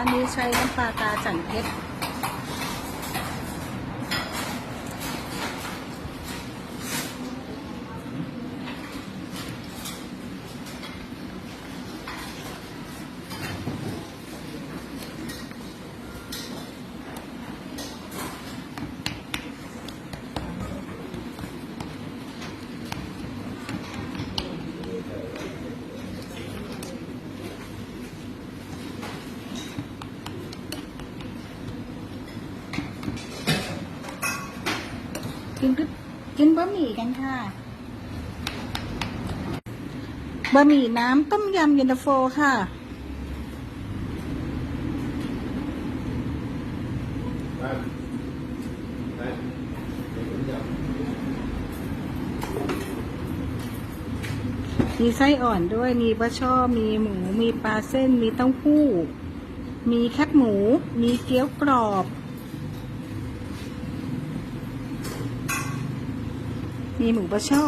ด้านนี้ใช้น้ำปลาตาจันเพชร กินกินบะหมี่กันค่ะบะหมี่น้ำต้มยำเย็นตาโฟค่ะ มีไส้อ่อนด้วย มีปลาช่อ มีหมู มีปลาเส้น มีเต้าหู้ มีแคบหมู มีเกี๊ยวกรอบ มีหมูปลาช่อ